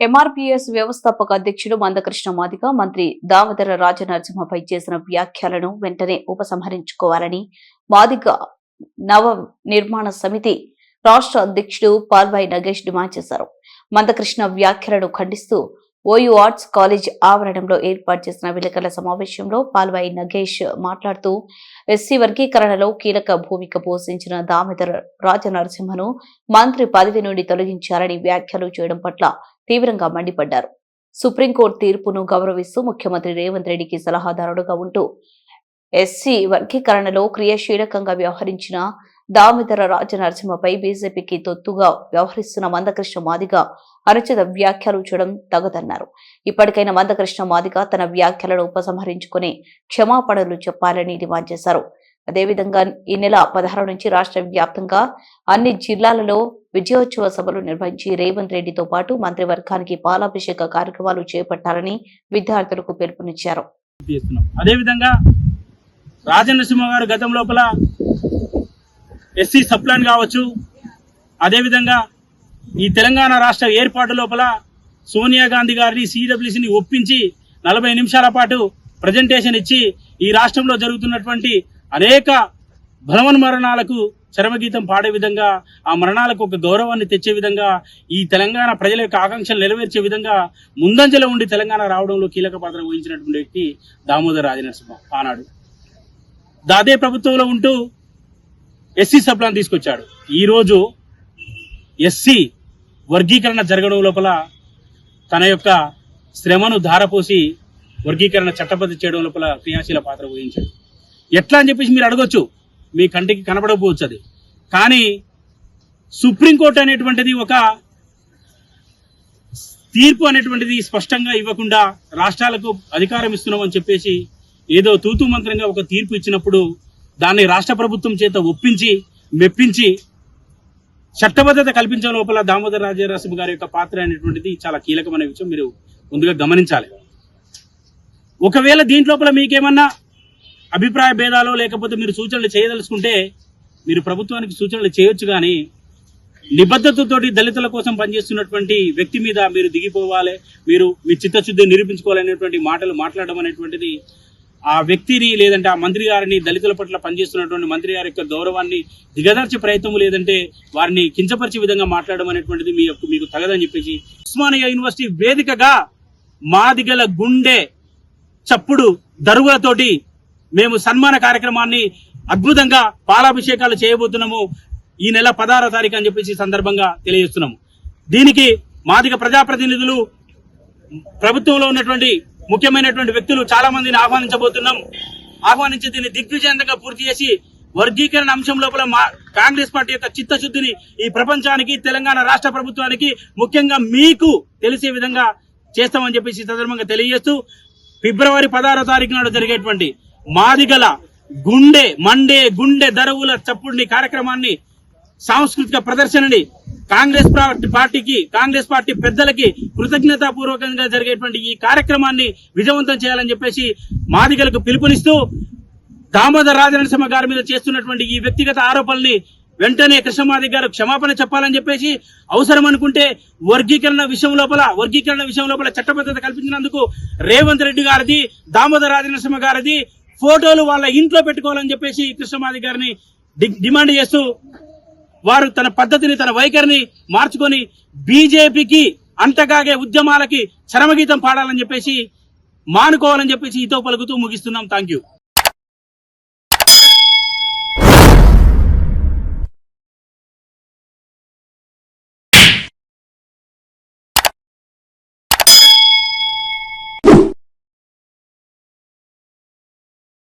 MRPS వ్యవస్థాపక అధ్యక్షుడు మందకృష్ణ మాదిక మంత్రి దామోదర రాజనరసింహపై చేసిన వ్యాఖ్యలను వెంటనే ఉపసంహరించుకోవాలని మాదిక నవ నిర్మాణ సమితి రాష్ట్ర అధ్యక్షుడు పాల్వాయి నగేష్ డిమాండ్ చేశారు. మందకృష్ణ వ్యాఖ్యలను ఖండిస్తూ ఓయూ ఆర్ట్స్ కాలేజ్ ఆవరణంలో ఏర్పాటు చేసిన విలేకరుల సమావేశంలో పాల్వాయి నగేష్ మాట్లాడుతూ ఎస్సీ వర్గీకరణలో కీలక భూమిక పోషించిన దామోదర రాజనరసింహను మంత్రి పదవి నుండి తొలగించారని వ్యాఖ్యలు చేయడం పట్ల తీవ్రంగా మండిపడ్డారు. సుప్రీంకోర్టు తీర్పును గౌరవిస్తూ ముఖ్యమంత్రి రేవంత్ రెడ్డికి సలహాదారుడుగా ఉంటూ ఎస్సీ వర్గీకరణలో క్రియాశీలకంగా వ్యవహరించిన దామోదర రాజనరసింహపై బీజేపీకి తొత్తుగా వ్యవహరిస్తున్న మందకృష్ణ మాదిగ అనుచిత వ్యాఖ్యలు చేయడం తగదన్నారు. ఇప్పటికైనా మందకృష్ణ మాదిగ తన వ్యాఖ్యలను ఉపసంహరించుకుని క్షమాపణలు చెప్పాలని డిమాండ్ చేశారు. అదేవిధంగా ఈ నెల పదహారు నుంచి రాష్ట్ర వ్యాప్తంగా అన్ని జిల్లాలలో విజయోత్సవ సభలు నిర్వహించి రేవంత్ రెడ్డితో పాటు మంత్రివర్గానికి పాలాభిషేక కార్యక్రమాలు చేపట్టాలని విద్యార్థులకు పిలుపునిచ్చారు. అదేవిధంగా అదేవిధంగా రాజనరసింహ గారు గతం లోపల ఎస్సీ సప్లాన్ కావచ్చు. అదేవిధంగా ఈ తెలంగాణ రాష్ట్ర ఏర్పాటు లోపల సోనియా గాంధీ గారిని సిడబ్ల్యూసిని ఒప్పించి నలభై నిమిషాల పాటు ప్రజెంటేషన్ ఇచ్చి ఈ రాష్ట్రంలో జరుగుతున్నటువంటి అనేక బలవన్మరణాలకు చరమగీతం పాడే విధంగా ఆ మరణాలకు ఒక గౌరవాన్ని తెచ్చే విధంగా ఈ తెలంగాణ ప్రజల యొక్క ఆకాంక్షలు నెరవేర్చే విధంగా ముందంజలో ఉండి తెలంగాణ రావడంలో కీలక పాత్ర వహించినటువంటి వ్యక్తి దామోదర్ రాజనరసింహ ఆనాడు. దాదే ప్రభుత్వంలో ఉంటూ ఎస్సీ సభలను తీసుకొచ్చాడు. ఈరోజు ఎస్సీ వర్గీకరణ జరగడం లోపల తన యొక్క శ్రమను ధారపోసి వర్గీకరణ చట్టబద్ధ చేయడం లోపల క్రియాశీల పాత్ర వహించాడు. ఎట్లా అని చెప్పేసి మీరు అడగొచ్చు. మీ కంటికి కనబడకపోవచ్చు అది కానీ సుప్రీంకోర్టు అనేటువంటిది ఒక తీర్పు అనేటువంటిది స్పష్టంగా ఇవ్వకుండా రాష్ట్రాలకు అధికారం ఇస్తున్నామని చెప్పేసి ఏదో తూతు మంత్రంగా ఒక తీర్పు ఇచ్చినప్పుడు దాన్ని రాష్ట్ర ప్రభుత్వం చేత ఒప్పించి మెప్పించి చట్టబద్ధత కల్పించే లోపల దామోదర రాజనరసింహ గారి యొక్క పాత్ర అనేటువంటిది చాలా కీలకమైన విషయం మీరు ముందుగా గమనించాలి. ఒకవేళ దీంట్లోపల మీకేమన్నా అభిప్రాయ భేదాలు లేకపోతే మీరు సూచనలు చేయదలుచుకుంటే మీరు ప్రభుత్వానికి సూచనలు చేయొచ్చు కానీ నిబద్ధతతోటి దళితుల కోసం పనిచేస్తున్నటువంటి వ్యక్తి మీద మీరు దిగిపోవాలి మీరు మీ చిత్తశుద్ధి నిరూపించుకోవాలనేటువంటి మాటలు మాట్లాడడం అనేటువంటిది ఆ వ్యక్తిని లేదంటే ఆ మంత్రి గారిని దళితుల పట్ల పనిచేస్తున్నటువంటి మంత్రి గారి యొక్క గౌరవాన్ని దిగదార్చే ప్రయత్నం లేదంటే వారిని కించపరిచే విధంగా మాట్లాడడం అనేటువంటిది మీ యొక్క మీకు తగదని చెప్పేసి ఉస్మానియా యూనివర్సిటీ వేదికగా మాదిగల గుండె చప్పుడు దరువులతోటి మేము సన్మాన కార్యక్రమాన్ని అద్భుతంగా పాలాభిషేకాలు చేయబోతున్నాము. ఈ నెల పదహారో తారీఖు అని చెప్పేసి సందర్భంగా తెలియజేస్తున్నాము. దీనికి మాదిగ ప్రజాప్రతినిధులు ప్రభుత్వంలో ఉన్నటువంటి ముఖ్యమైనటువంటి వ్యక్తులు చాలా మందిని ఆహ్వానించబోతున్నాం. ఆహ్వానించి దీన్ని దిగ్విజయంగా పూర్తి చేసి వర్గీకరణ అంశం లోపల మా కాంగ్రెస్ పార్టీ యొక్క చిత్తశుద్ధిని ఈ ప్రపంచానికి తెలంగాణ రాష్ట్ర ప్రభుత్వానికి ముఖ్యంగా మీకు తెలిసే విధంగా చేస్తామని చెప్పేసి సందర్భంగా తెలియజేస్తూ ఫిబ్రవరి పదహారో తారీఖు నాడు జరిగేటువంటి మాదిగల గుండె మండే గుండె దరువుల చప్పుడిని కార్యక్రమాన్ని సాంస్కృతిక ప్రదర్శనని కాంగ్రెస్ పార్టీకి కాంగ్రెస్ పార్టీ పెద్దలకి కృతజ్ఞతాపూర్వకంగా జరిగేటువంటి ఈ కార్యక్రమాన్ని విజయవంతం చేయాలని చెప్పేసి మాదిగలకు పిలుపునిస్తూ దామోదర రాజనరసింహ గారి మీద చేస్తున్నటువంటి ఈ వ్యక్తిగత ఆరోపణల్ని వెంటనే కృష్ణమాది గారు క్షమాపణ చెప్పాలని చెప్పేసి అవసరం అనుకుంటే వర్గీకరణ విషయం లోపల వర్గీకరణ విషయం లోపల చట్టబద్ధత కల్పించినందుకు రేవంత్ రెడ్డి గారిది దామోదర రాజనరసింహ గారిది ఫోటోలు వాళ్ళ ఇంట్లో పెట్టుకోవాలని చెప్పేసి కృష్ణమాది గారిని డిమాండ్ చేస్తూ వారు తన పద్ధతిని తన వైఖరిని మార్చుకొని బీజేపీకి అంతకాగే ఉద్యమాలకి చరమగీతం పాడాలని చెప్పేసి మానుకోవాలని చెప్పేసి ఇతో పలుకుతూ ముగిస్తున్నాం. Thank you